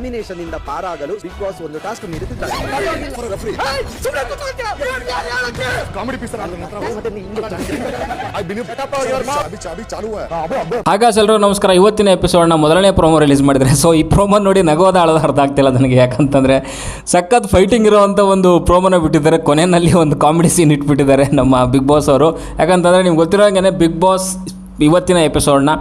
Nomination ಇಂದ ಪಾರಾಗಲು big boss ಒಂದು ಟಾಸ್ಕ್ ನೀಡುತ್ತಿದ್ದಾರೆ. ಆಕಾಶ್ ನಮಸ್ಕಾರ. ಇವತ್ತಿನ ಎಪಿಸೋಡ್ನ ಮೊದಲನೇ ಪ್ರೋಮೋ ರಿಲೀಸ್ ಮಾಡಿದರೆ ಸೊ ಈ ಪ್ರೋಮೋ ನೋಡಿ ನಗೋದ ಆಳದ ಅರ್ಧ ಆಗ್ತಿಲ್ಲ ನನಗೆ. ಯಾಕಂತಂದ್ರೆ ಸಖತ್ ಫೈಟಿಂಗ್ ಇರುವಂತ ಒಂದು ಪ್ರೋಮೋನ ಬಿಟ್ಟಿದ್ದಾರೆ. ಕೊನೆಯಲ್ಲಿ ಒಂದು ಕಾಮಿಡಿ ಸೀನ್ ಇಟ್ಬಿಟ್ಟಿದ್ದಾರೆ ನಮ್ಮ ಬಿಗ್ ಬಾಸ್ ಅವರು. ಯಾಕಂತಂದ್ರೆ ನಿಮ್ಗೆ ಗೊತ್ತಿರೋ ಹಂಗೆ ಬಿಗ್ ಬಾಸ್ ಇವತ್ತಿನ ಎಪಿಸೋಡ್ನ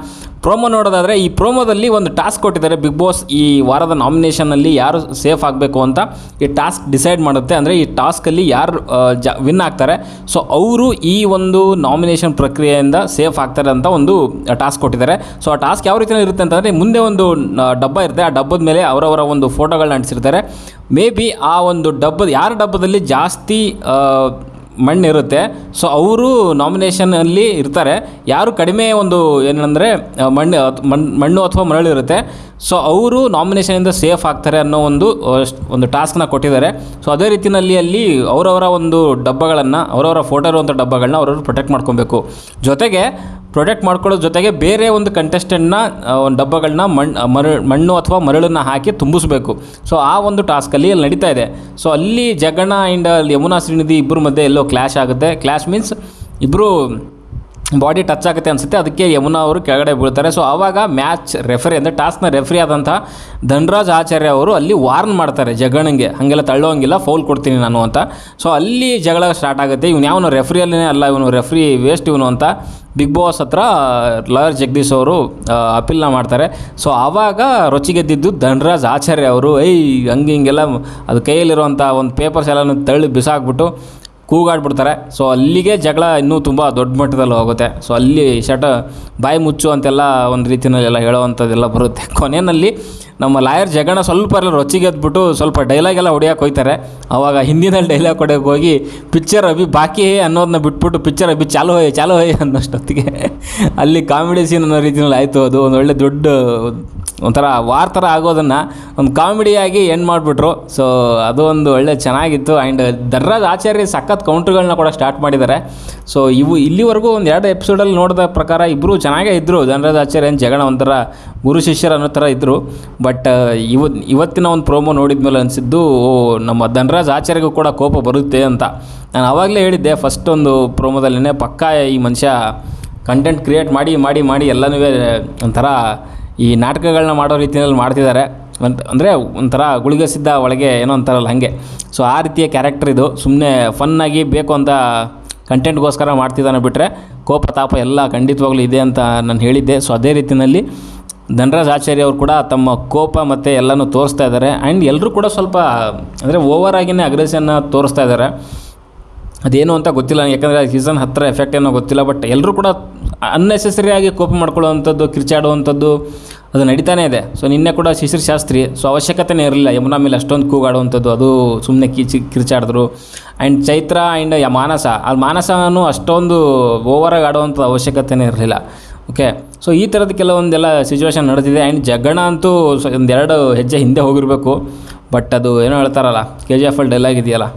ಪ್ರೋಮೋ ನೋಡೋದಾದರೆ, ಈ ಪ್ರೋಮೋದಲ್ಲಿ ಒಂದು ಟಾಸ್ಕ್ ಕೊಟ್ಟಿದ್ದಾರೆ ಬಿಗ್ ಬಾಸ್ ಈ ವಾರದ ನಾಮಿನೇಷನಲ್ಲಿ ಯಾರು ಸೇಫ್ ಆಗಬೇಕು ಅಂತ ಈ ಟಾಸ್ಕ್ ಡಿಸೈಡ್ ಮಾಡುತ್ತೆ. ಅಂದರೆ ಈ ಟಾಸ್ಕಲ್ಲಿ ಯಾರು ಜ ವಿನ್ ಆಗ್ತಾರೆ. ಸೊ ಅವರು ಈ ಒಂದು ನಾಮಿನೇಷನ್ ಪ್ರಕ್ರಿಯೆಯಿಂದ ಸೇಫ್ ಆಗ್ತಾರೆ ಅಂತ ಒಂದು ಟಾಸ್ಕ್ ಕೊಟ್ಟಿದ್ದಾರೆ. ಸೊ ಆ ಟಾಸ್ಕ್ ಯಾವ ರೀತಿಯಲ್ಲಿ ಇರುತ್ತೆ ಅಂತಂದರೆ, ಮುಂದೆ ಒಂದು ಡಬ್ಬ ಇರುತ್ತೆ. ಆ ಡಬ್ಬದ ಮೇಲೆ ಅವರವರ ಒಂದು ಫೋಟೋಗಳನ್ನ ಅಂಟಿಸಿರ್ತಾರೆ. ಮೇ ಬಿ ಆ ಒಂದು ಡಬ್ಬದ, ಯಾರ ಡಬ್ಬದಲ್ಲಿ ಜಾಸ್ತಿ ಮಣ್ಣಿರುತ್ತೆ. ಸೊ ಅವರು ನಾಮಿನೇಷನಲ್ಲಿ ಇರ್ತಾರೆ. ಯಾರು ಕಡಿಮೆ ಒಂದು ಏನಂದರೆ ಮಣ್ಣು ಮಣ್ಣು ಮಣ್- ಮಣ್ಣು ಅಥವಾ ಮರಳು ಇರುತ್ತೆ. ಸೊ ಅವರು ನಾಮಿನೇಷನಿಂದ ಸೇಫ್ ಆಗ್ತಾರೆ ಅನ್ನೋ ಒಂದು ಒಂದು ಟಾಸ್ಕ್ನ ಕೊಟ್ಟಿದ್ದಾರೆ. ಸೊ ಅದೇ ರೀತಿಯಲ್ಲಿ ಅಲ್ಲಿ ಅವರವರ ಒಂದು ಡಬ್ಬಗಳನ್ನು, ಅವರವರ ಫೋಟೋ ಇರುವಂಥ ಡಬ್ಬಗಳನ್ನ ಅವರವರು ಪ್ರೊಟೆಕ್ಟ್ ಮಾಡ್ಕೊಬೇಕು. ಜೊತೆಗೆ ಪ್ರೊಟೆಕ್ಟ್ ಮಾಡ್ಕೊಳ್ಳೋದ್ರ ಜೊತೆಗೆ ಬೇರೆ ಒಂದು ಕಂಟೆಸ್ಟೆಂಟ್ನ ಒಂದು ಡಬ್ಬಗಳನ್ನ ಮಣ್ಣು ಮರ, ಮಣ್ಣು ಅಥವಾ ಮರಳನ್ನು ಹಾಕಿ ತುಂಬಿಸಬೇಕು. ಸೊ ಆ ಒಂದು ಟಾಸ್ಕಲ್ಲಿ ಅಲ್ಲಿ ನಡೀತಾ ಇದೆ. ಸೊ ಅಲ್ಲಿ ಜಗಣ ಆ್ಯಂಡ್ ಯಮುನಾ ಶ್ರೀನಿಧಿ ಇಬ್ಬರ ಮಧ್ಯೆ ಎಲ್ಲೋ ಕ್ಲ್ಯಾಶ್ ಆಗುತ್ತೆ. ಕ್ಲ್ಯಾಶ್ ಮೀನ್ಸ್ ಇಬ್ಬರು ಬಾಡಿ ಟಚ್ ಆಗುತ್ತೆ ಅನಿಸುತ್ತೆ, ಅದಕ್ಕೆ ಯಮುನಾ ಅವರು ಕೆಳಗಡೆ ಬೀಳ್ತಾರೆ. ಸೊ ಆವಾಗ ಮ್ಯಾಚ್ ರೆಫರಿ ಅಂದರೆ ಟಾಸ್ನ ರೆಫರಿ ಆದಂಥ ಧನರಾಜ್ ಆಚಾರ್ಯ ಅವರು ಅಲ್ಲಿ ವಾರ್ನ್ ಮಾಡ್ತಾರೆ ಜಗಣಂಗೆ ಹಾಗೆಲ್ಲ ತಳ್ಳೋಂಗಿಲ್ಲ, ಫೌಲ್ ಕೊಡ್ತೀನಿ ನಾನು ಅಂತ. ಸೊ ಅಲ್ಲಿ ಜಗಳ ಸ್ಟಾರ್ಟ್ ಆಗುತ್ತೆ. ಇವನು ಯಾವನು ರೆಫ್ರಿಯಲ್ಲೇ ಅಲ್ಲ, ಇವನು ರೆಫ್ರಿ ವೇಸ್ಟ್ ಇವನು ಅಂತ ಬಿಗ್ ಬಾಸ್ ಹತ್ರ ಲಾಯರ್ ಜಗದೀಶ್ ಅವರು ಅಪೀಲ್ನ ಮಾಡ್ತಾರೆ. ಸೊ ಆವಾಗ ರೊಚ್ಚಿಗೆದ್ದಿದ್ದು ಧನರಾಜ್ ಆಚಾರ್ಯ ಅವರು ಐ ಹಂಗೆ ಹಿಂಗೆಲ್ಲ, ಅದು ಕೈಯಲ್ಲಿರುವಂಥ ಒಂದು ಪೇಪರ್ಸ್ ಎಲ್ಲನೂ ತಳ್ಳಿ ಬಿಸಾಕ್ಬಿಟ್ಟು ಕೂಗಾಡ್ಬಿಡ್ತಾರೆ. ಸೊ ಅಲ್ಲಿಗೆ ಜಗಳ ಇನ್ನೂ ತುಂಬ ದೊಡ್ಡ ಮಟ್ಟದಲ್ಲಿ ಹೋಗುತ್ತೆ. ಸೊ ಅಲ್ಲಿ ಶಟ ಬಾಯಿ ಮುಚ್ಚು ಅಂತೆಲ್ಲ ಒಂದು ರೀತಿಯಲ್ಲೆಲ್ಲ ಹೇಳೋವಂಥದ್ದೆಲ್ಲ ಬರುತ್ತೆ. ಕೊನೆಯಲ್ಲಿ ನಮ್ಮ ಲಾಯರ್ ಜಗಣ ಸ್ವಲ್ಪ ಎಲ್ಲ ರೊಚ್ಚಿಗೆದ್ಬಿಟ್ಟು ಸ್ವಲ್ಪ ಡೈಲಾಗ್ ಎಲ್ಲ ಹೊಡಿಯೋಕೆ ಹೋಗ್ತಾರೆ ಆವಾಗ ಹಿಂದಿನಲ್ಲಿ ಡೈಲಾಗ್ ಹೊಡೆಯೋಕೆ ಹೋಗಿ ಪಿಕ್ಚರ್ ಅಭಿ ಬಾಕಿ ಅನ್ನೋದನ್ನ ಬಿಟ್ಬಿಟ್ಟು ಪಿಕ್ಚರ್ ಅಭಿ ಚಾಲು ಹೋಯ್ ಚಾಲು ಹೋಯ್ ಅನ್ನೋಷ್ಟೊತ್ತಿಗೆ ಅಲ್ಲಿ ಕಾಮಿಡಿ ಸೀನ್ ಅನ್ನೋ ರೀತಿಯಲ್ಲಿ ಆಯಿತು. ಅದು ಒಂದು ಒಳ್ಳೆ ದೊಡ್ಡ ಒಂಥರ ವಾರ್ ಥರ ಆಗೋದನ್ನು ಒಂದು ಕಾಮಿಡಿಯಾಗಿ ಎಂಡ್ ಮಾಡಿಬಿಟ್ರು. ಸೊ ಅದು ಒಂದು ಒಳ್ಳೆ ಚೆನ್ನಾಗಿತ್ತು. ಆ್ಯಂಡ್ ದರ್ರಾಜ್ ಆಚಾರ್ಯ ಸಖತ್ ಕೌಂಟ್ರ್ಗಳನ್ನ ಕೂಡ ಸ್ಟಾರ್ಟ್ ಮಾಡಿದ್ದಾರೆ. ಸೊ ಇವು ಇಲ್ಲಿವರೆಗೂ ಒಂದು ಎರಡು ಎಪಿಸೋಡಲ್ಲಿ ನೋಡಿದ ಪ್ರಕಾರ ಇಬ್ಬರು ಚೆನ್ನಾಗೇ ಇದ್ದರು ಧನರಾಜ್ ಆಚಾರ್ಯ ಜಗಣ ಒಂಥರ ಗುರು ಶಿಷ್ಯರು ಅನ್ನೋ ಥರ ಇದ್ದರು ಬಟ್ ಇವ ಇವತ್ತಿನ ಒಂದು ಪ್ರೋಮೋ ನೋಡಿದ ಮೇಲೆ ಅನಿಸಿದ್ದು ನಮ್ಮ ಧನರಾಜ್ ಆಚಾರ್ಯಗೂ ಕೂಡ ಕೋಪ ಬರುತ್ತೆ ಅಂತ. ನಾನು ಆವಾಗಲೇ ಹೇಳಿದ್ದೆ ಫಸ್ಟ್ ಒಂದು ಪ್ರೋಮೋದಲ್ಲೇ ಪಕ್ಕ ಈ ಮನುಷ್ಯ ಕಂಟೆಂಟ್ ಕ್ರಿಯೇಟ್ ಮಾಡಿ ಮಾಡಿ ಮಾಡಿ ಎಲ್ಲನೂ ಒಂಥರ ಈ ನಾಟಕಗಳನ್ನ ಮಾಡೋ ರೀತಿಯಲ್ಲಿ ಮಾಡ್ತಿದ್ದಾರೆ. ಅಂತ ಅಂದರೆ ಒಂಥರ ಗುಳಿಗಸಿದ್ದ ಒಳಗೆ ಏನೋ ಅಂತಾರಲ್ಲ ಹಾಗೆ. ಸೊ ಆ ರೀತಿಯ ಕ್ಯಾರೆಕ್ಟರ್ ಇದು. ಸುಮ್ಮನೆ ಫನ್ನಾಗಿ ಬೇಕು ಅಂತ ಕಂಟೆಂಟ್ಗೋಸ್ಕರ ಮಾಡ್ತಿದ್ದಾನೆ ಬಿಟ್ಟರೆ ಕೋಪ, ತಾಪ ಎಲ್ಲ ಖಂಡಿತವಾಗ್ಲೂ ಇದೆ ಅಂತ ನಾನು ಹೇಳಿದ್ದೆ. ಸೊ ಅದೇ ರೀತಿಯಲ್ಲಿ ಧನರಾಜ್ ಆಚಾರ್ಯ ಅವರು ಕೂಡ ತಮ್ಮ ಕೋಪ ಮತ್ತು ಎಲ್ಲನೂ ತೋರಿಸ್ತಾ ಇದ್ದಾರೆ. ಆ್ಯಂಡ್ ಎಲ್ಲರೂ ಕೂಡ ಸ್ವಲ್ಪ, ಅಂದರೆ ಓವರ್ ಆಗಿನೇ ಅಗ್ರೆಷನ್ನ ತೋರಿಸ್ತಾ ಇದ್ದಾರೆ. ಅದೇನು ಅಂತ ಗೊತ್ತಿಲ್ಲ ಯಾಕಂದರೆ ಸೀಸನ್ ಹತ್ತಿರ ಎಫೆಕ್ಟ್ ಏನೋ ಗೊತ್ತಿಲ್ಲ ಬಟ್ ಎಲ್ಲರೂ ಕೂಡ ಅನ್ನೆಸೆಸರಿಯಾಗಿ ಕೋಪ ಮಾಡ್ಕೊಳ್ಳೋವಂಥದ್ದು, ಕಿರ್ಚಾಡುವಂಥದ್ದು ಅದು ನಡೀತಾನೇ ಇದೆ. ಸೊ ನಿನ್ನೆ ಕೂಡ ಶಿಶಿರ್ ಶಾಸ್ತ್ರಿ ಸೊ ಅವಶ್ಯಕತೆನೇ ಇರಲಿಲ್ಲ. ಯಮುನಾ ಮೇಲೆ ಅಷ್ಟೊಂದು ಕೂಗಾಡುವಂಥದ್ದು, ಅದು ಸುಮ್ಮನೆ ಕಿಚಿ ಕಿರ್ಚಾಡಿದ್ರು. ಆ್ಯಂಡ್ ಚೈತ್ರ ಆ್ಯಂಡ್ ಮಾನಸ ಅಲ್ಲಿ ಮಾನಸನೂ ಅಷ್ಟೊಂದು ಓವರಾಗಿ ಆಡುವಂಥದ್ದು ಅವಶ್ಯಕತೆನೇ ಇರಲಿಲ್ಲ. ಓಕೆ ಸೊ ಈ ಥರದ ಕೆಲವೊಂದೆಲ್ಲ ಸಿಚುವೇಶನ್ ನಡೆದಿದೆ ಆ್ಯಂಡ್ ಜಗಣ ಅಂತೂ ಒಂದೆರಡು ಹೆಜ್ಜೆ ಹಿಂದೆ ಹೋಗಿರಬೇಕು. ಬಟ್ ಅದು ಏನೋ ಹೇಳ್ತಾರಲ್ಲ ಕೆ ಜಿ ಎಫ್ ಅಲ್ಲಿ ಡೈಲಾಗ್ ಇದೆಯಲ್ಲ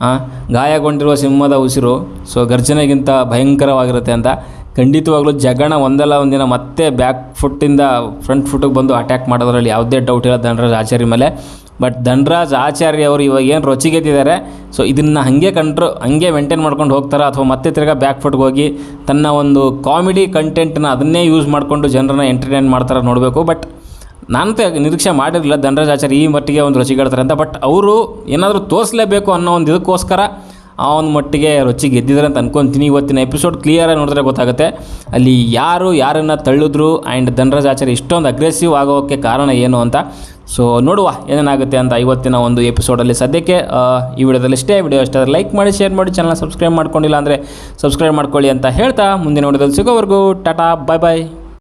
ಆ, ಗಾಯಗೊಂಡಿರುವ ಸಿಂಹದ ಉಸಿರು ಸೊ ಗರ್ಜನೆಗಿಂತ ಭಯಂಕರವಾಗಿರುತ್ತೆ ಅಂತ. ಖಂಡಿತವಾಗ್ಲೂ ಜಗಣ ಒಂದಲ್ಲ ಒಂದಿನ ಮತ್ತೆ ಬ್ಯಾಕ್ ಫುಟ್ಟಿಂದ ಫ್ರಂಟ್ ಫುಟ್ಟಿಗೆ ಬಂದು ಅಟ್ಯಾಕ್ ಮಾಡೋದ್ರಲ್ಲಿ ಯಾವುದೇ ಡೌಟ್ ಇಲ್ಲ ಧನರಾಜ್ ಆಚಾರ್ಯ ಮೇಲೆ. ಬಟ್ ಧನರಾಜ್ ಆಚಾರ್ಯ ಅವರು ಇವಾಗ ಏನು ರೊಚ್ಚಿಗೆದ್ದಿದ್ದಾರೆ ಸೊ ಇದನ್ನು ಹಾಗೆ ಕಂಟ್ರೋ ಹಂಗೆ ಮೇಂಟೈನ್ ಮಾಡ್ಕೊಂಡು ಹೋಗ್ತಾರೆ ಅಥವಾ ಮತ್ತೆ ತಿರ್ಗಾ ಬ್ಯಾಕ್ ಫುಟ್ಗೆ ಹೋಗಿ ತನ್ನ ಒಂದು ಕಾಮಿಡಿ ಕಂಟೆಂಟ್ನ ಅದನ್ನೇ ಯೂಸ್ ಮಾಡಿಕೊಂಡು ಜನರನ್ನ ಎಂಟರ್ಟೈನ್ ಮಾಡ್ತಾರೆ ನೋಡಬೇಕು. ಬಟ್ ನಾನು ನಿರೀಕ್ಷೆ ಮಾಡಿರಲಿಲ್ಲ ಧನರಾಜ್ ಆಚಾರ್ಯ ಈ ಮಟ್ಟಿಗೆ ಒಂದು ರೊಚ್ಚಿಗೆಡ್ತಾರೆ ಅಂತ. ಬಟ್ ಅವರು ಏನಾದರೂ ತೋರಿಸಲೇಬೇಕು ಅನ್ನೋ ಒಂದು ಇದಕ್ಕೋಸ್ಕರ ಆ ಒಂದು ಮಟ್ಟಿಗೆ ರುಚಿ ಗೆದ್ದಿದ್ದಾರೆ ಅಂತ ಅನ್ಕೊತೀನಿ. ಇವತ್ತಿನ ಎಪಿಸೋಡ್ ಕ್ಲಿಯರಾಗಿ ನೋಡಿದ್ರೆ ಗೊತ್ತಾಗುತ್ತೆ. ಅಲ್ಲಿ ಯಾರು ಯಾರನ್ನು ತಳ್ಳಿದ್ರು ಆ್ಯಂಡ್ ಧನರಾಜ್ ಆಚಾರ್ಯ ಇಷ್ಟೊಂದು ಅಗ್ರೆಸಿವ್ ಆಗೋಕ್ಕೆ ಕಾರಣ ಏನು ಅಂತ. ಸೊ ನೋಡುವ ಏನೇನಾಗುತ್ತೆ ಅಂತ ಇವತ್ತಿನ ಒಂದು ಎಪಿಸೋಡಲ್ಲಿ ಸದ್ಯಕ್ಕೆ ಈ ವಿಡಿಯೋದಲ್ಲಿ ಇಷ್ಟೇ ವಿಡಿಯೋ ಇಷ್ಟ ಲೈಕ್ ಮಾಡಿ ಶೇರ್ ಮಾಡಿ ಚಾನಲ್ ಸಬ್ಸ್ಕ್ರೈಬ್ ಮಾಡ್ಕೊಂಡಿಲ್ಲ ಅಂದರೆ ಸಬ್ಸ್ಕ್ರೈಬ್ ಮಾಡ್ಕೊಳ್ಳಿ ಅಂತ ಹೇಳ್ತಾ ಮುಂದಿನ ವಿಡಿಯೋದಲ್ಲಿ ಸಿಗೋವರೆಗೂ. ಟಾಟಾ ಬಾಯ್ ಬಾಯ್